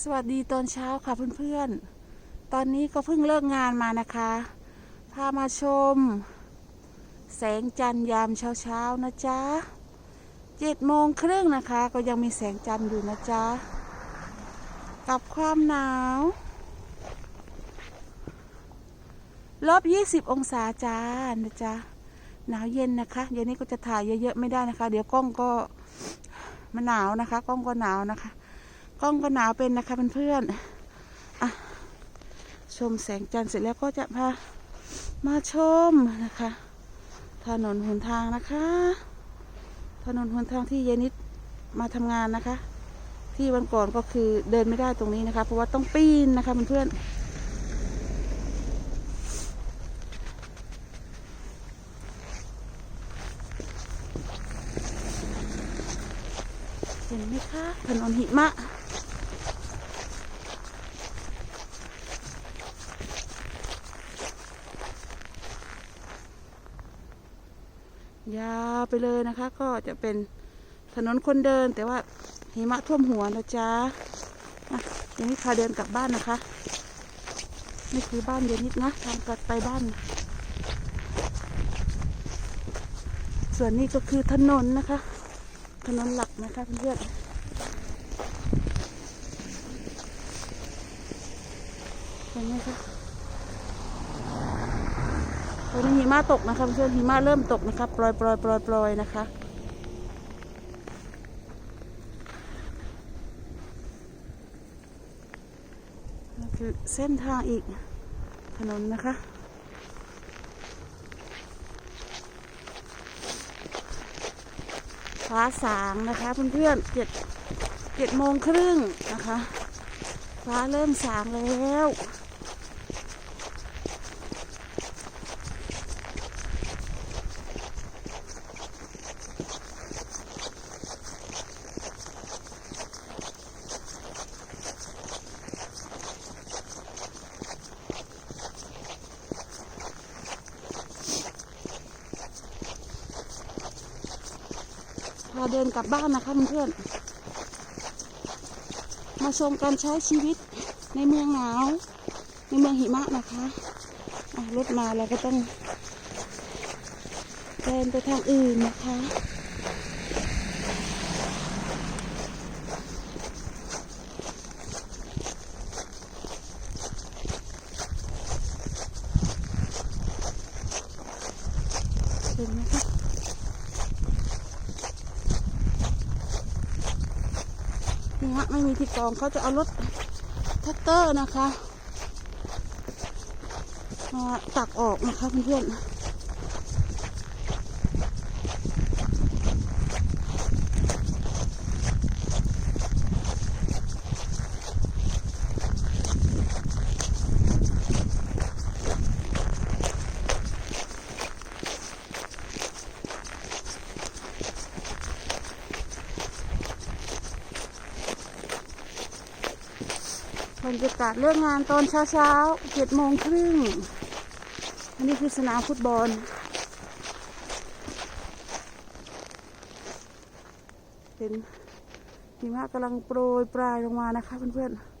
สวัสดีตอนเช้าค่ะเพื่อนๆ ตอนนี้ก็เพิ่งเลิกงานมานะคะ พามาชม แสงจันทร์ยามเช้าๆนะจ๊ะเจ็ดโมงครึ่งนะคะ ก็ยังมีแสงจันทร์อยู่นะจ๊ะ กับความหนาวลบ20องศาจ้านะจ๊ะ หนาวเย็นนะคะเย็นนี้ก็จะถ่ายเยอะๆไม่ได้นะคะ เดี๋ยวกล้องก็มันหนาวนะคะ กล้องก็หนาวนะคะ กล้องก็หนาวเป็นนะคะเพื่อนๆอะชมแสงจันทร์เสร็จแล้วก็จะพามาชมนะคะ ถนนหนทางนะคะ ถนนหนทางที่เยนิดมาทำงานนะคะ ที่วันก่อนก็คือเดินไม่ได้ตรงนี้นะคะ เพราะว่าต้องปีนนะคะเพื่อนๆเห็นไหมคะถนนหิมะ ยาวไปเลยนะคะ ก็จะเป็นถนนคนเดิน แต่ว่าหิมะท่วมหัวนะจ๊ะอะเดี๋ยวนี้พาเดินกลับบ้านนะคะนี่คือบ้านเดียวนิดนะทางกลับไปบ้าน ส่วนนี้ก็คือถนนนะคะ ถนนหลักนะคะเพื่อนเห็นไหมคะ ตอนนี้หิมะตกนะคะเพื่อนหิมะเริ่มตกนะคะปลอยปลอยปลอยปลอยนะคะคือเส้นทางอีกถนนนะคะฟ้าสางนะคะเพื่อนๆเจ็ดเจ็ดโมงครึ่งนะคะ ฟ้าเริ่มสางแล้ว พาเดินกลับบ้านนะคะเพื่อนๆมาชมการใช้ชีวิตในเมืองหนาวในเมืองหิมะนะคะอะรถมาเราก็ต้องเดินไปทางอื่นนะคะเห็นไหมคะ นี่ฮะไม่มีที่กองเขาจะเอารถแท็กเตอร์นะคะมาตักออกนะคะเพื่อนๆ บรรยากาศเลิกงานตอนเช้าเช้าเจ็ดโมงครึ่ง อันนี้คือสนามฟุตบอล เป็นหิมะกำลังโปรยปลายลงมานะคะเพื่อนๆ